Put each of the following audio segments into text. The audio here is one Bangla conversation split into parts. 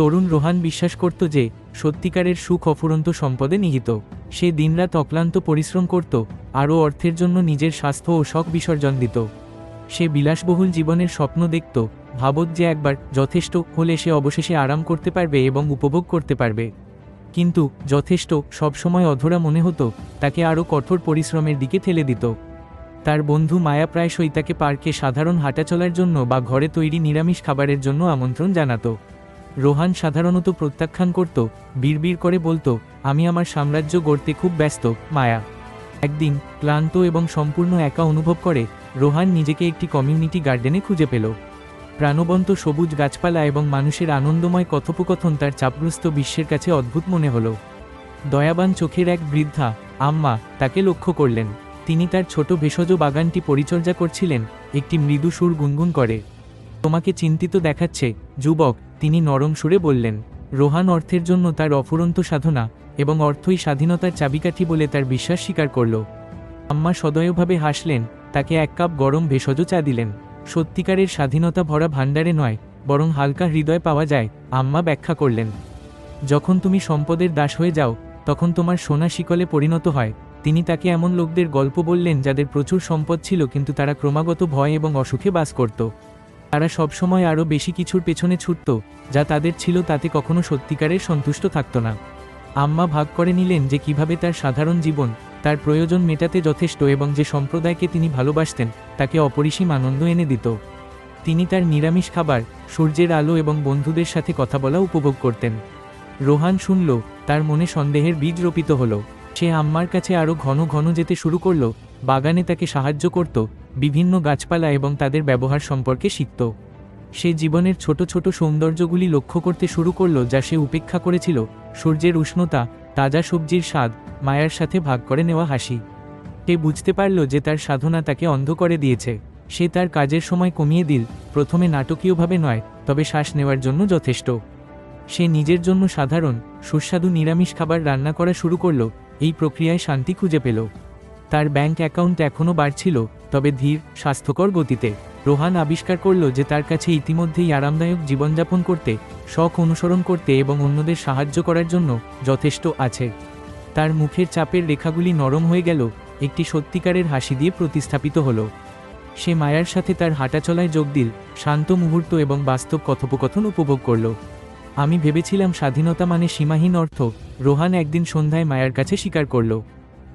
তরুণ রোহান বিশ্বাস করত যে, সত্যিকারের সুখ অফুরন্ত সম্পদে নিহিত। সে দিনরাত অক্লান্ত পরিশ্রম করত, আরও অর্থের জন্য নিজের স্বাস্থ্য ও শখ বিসর্জন দিত। সে বিলাসবহুল জীবনের স্বপ্ন দেখত, ভাবত যে একবার যথেষ্ট হলে সে অবশেষে আরাম করতে পারবে এবং উপভোগ করতে পারবে। কিন্তু যথেষ্ট সবসময় অধরা মনে হতো, তাকে আরও কঠোর পরিশ্রমের দিকে ঠেলে দিত। তার বন্ধু মায়া প্রায়শই তাকে পার্কে সাধারণ হাঁটাচলার জন্য বা ঘরে তৈরি নিরামিষ খাবারের জন্য আমন্ত্রণ জানাতো। রোহান সাধারণত প্রত্যাখ্যান করত, বিড়বিড় করে বলতো, আমি আমার সাম্রাজ্য গড়তে খুব ব্যস্ত, মায়া। একদিন, ক্লান্ত এবং সম্পূর্ণ একা অনুভব করে, রোহান নিজেকে একটি কমিউনিটি গার্ডেনে খুঁজে পেল। প্রাণবন্ত সবুজ গাছপালা এবং মানুষের আনন্দময় কথোপকথন তার চাপগ্রস্ত বিশ্বের কাছে অদ্ভুত মনে হলো। দয়াবান চোখের এক বৃদ্ধা, আম্মা, তাকে লক্ষ্য করলেন। তিনি তার ছোট ভেষজ বাগানটি পরিচর্যা করছিলেন, একটি মৃদু সুর গুনগুন করে। তোমাকে চিন্তিত দেখাচ্ছে, যুবক তিনি নরম সুরে বললেন, রোহান অর্থের জন্য তার অফুরন্ত সাধনা এবং অর্থই স্বাধীনতার চাবিকাঠি বলে তার বিশ্বাস স্বীকার করল। আম্মা সদয়ভাবে হাসলেন, তাকে এক কাপ গরম ভেষজ চা দিলেন। সত্যিকারের স্বাধীনতা ভরা ভাণ্ডারে নয়, বরং হালকা হৃদয় পাওয়া যায়, আম্মা ব্যাখ্যা করলেন। যখন তুমি সম্পদের দাস হয়ে যাও, তখন তোমার সোনা শিকলে পরিণত হয়। তিনি তাকে এমন লোকদের গল্প বললেন, যাদের প্রচুর সম্পদ ছিল, কিন্তু তারা ক্রমাগত ভয় এবং অসুখে বাস করত। তারা সবসময় আরও বেশি কিছুর পেছনে ছুটত, যা তাদের ছিল তাতে কখনো সত্যিকারের সন্তুষ্ট থাকত না। আম্মা ভাগ করে নিলেন যে কীভাবে তার সাধারণ জীবন, তার প্রয়োজন মেটাতে যথেষ্ট এবং যে সম্প্রদায়কে তিনি ভালোবাসতেন, তাকে অপরিসীম আনন্দ এনে দিত। তিনি তার নিরামিষ খাবার, সূর্যের আলো এবং বন্ধুদের সাথে কথা বলা উপভোগ করতেন। রোহান শুনল, তার মনে সন্দেহের বীজ রোপিত হলো। সে আম্মার কাছে আরও ঘন ঘন যেতে শুরু করল বাগানে তাকে সাহায্য করত বিভিন্ন গাছপালা এবং তাদের ব্যবহার সম্পর্কে শিখত। সে জীবনের ছোট ছোট সৌন্দর্যগুলি লক্ষ্য করতে শুরু করল যা সে উপেক্ষা করেছিল, সূর্যের উষ্ণতা, তাজা সবজির স্বাদ, মায়ার সাথে ভাগ করে নেওয়া হাসি। সে বুঝতে পারল যে তার সাধনা তাকে অন্ধ করে দিয়েছে। সে তার কাজের সময় কমিয়ে দিল, প্রথমে নাটকীয়ভাবে নয়, তবে শ্বাস নেওয়ার জন্য যথেষ্ট। সে নিজের জন্য সাধারণ, সুস্বাদু নিরামিষ খাবার রান্না করা শুরু করল, এই প্রক্রিয়ায় শান্তি খুঁজে পেল। তার ব্যাংক অ্যাকাউন্ট এখনও বাড়ছিল, তবে ধীর, স্বাস্থ্যকর গতিতে। রোহান আবিষ্কার করল যে তার কাছে ইতিমধ্যেই আরামদায়ক জীবনযাপন করতে, শখ অনুসরণ করতে এবং অন্যদের সাহায্য করার জন্য যথেষ্ট আছে। তার মুখের চাপের রেখাগুলি নরম হয়ে গেল, একটি সত্যিকারের হাসি দিয়ে প্রতিস্থাপিত হলো। সে মায়ার সাথে তার হাঁটাচলায় যোগ দিল, শান্ত মুহূর্ত এবং বাস্তব কথোপকথন উপভোগ করল। আমি ভেবেছিলাম স্বাধীনতা মানে সীমাহীন অর্থ, রোহান একদিন সন্ধ্যায় মায়ার কাছে স্বীকার করল।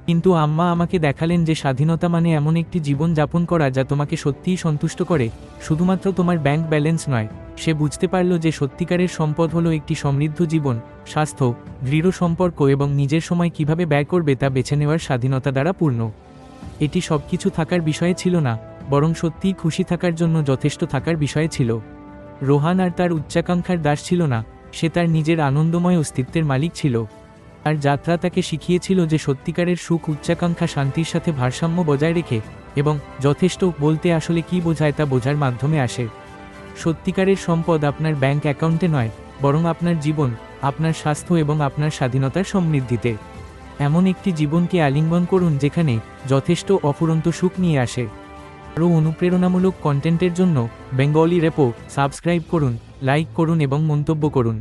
কিন্তু আম্মা আমাকে দেখালেন যে স্বাধীনতা মানে এমন একটি জীবন যাপন করা যা তোমাকে সত্যিই সন্তুষ্ট করে, শুধুমাত্র তোমার ব্যাংক ব্যালেন্স নয়। সে বুঝতে পারল যে সত্যিকারের সম্পদ হলো একটি সমৃদ্ধ জীবন, স্বাস্থ্য, দৃঢ় সম্পর্ক এবং নিজের সময় কীভাবে ব্যয় করবে তা বেছে নেওয়ার স্বাধীনতা দ্বারা পূর্ণ। এটি সব কিছু থাকার বিষয়ে ছিল না, বরং সত্যিই খুশি থাকার জন্য যথেষ্ট থাকার বিষয়ে ছিল। রোহান আর তার উচ্চাকাঙ্ক্ষার দাস ছিল না, সে তার নিজের আনন্দময় অস্তিত্বের মালিক ছিল। আর যাত্রা তাকে শিখিয়েছিল যে সত্যিকারের সুখ, উচ্চাকাঙ্ক্ষা, শান্তির সাথে ভারসাম্য বজায় রেখে এবং যথেষ্ট বলতে আসলে কি বোঝায় তা বোঝার মাধ্যমে আসে। সত্যিকারের সম্পদ আপনার ব্যাংক অ্যাকাউন্টে নয়, বরং আপনার জীবন, আপনার স্বাস্থ্য এবং আপনার স্বাধীনতার সমৃদ্ধিতে। এমন একটি জীবনকে আলিঙ্গন করুন যেখানে যথেষ্ট অফুরন্ত সুখ নিয়ে আসে। আরও অনুপ্রেরণামূলক কন্টেন্টের জন্য বেঙ্গলি রেপো সাবস্ক্রাইব করুন লাইক করুন এবং মন্তব্য করুন।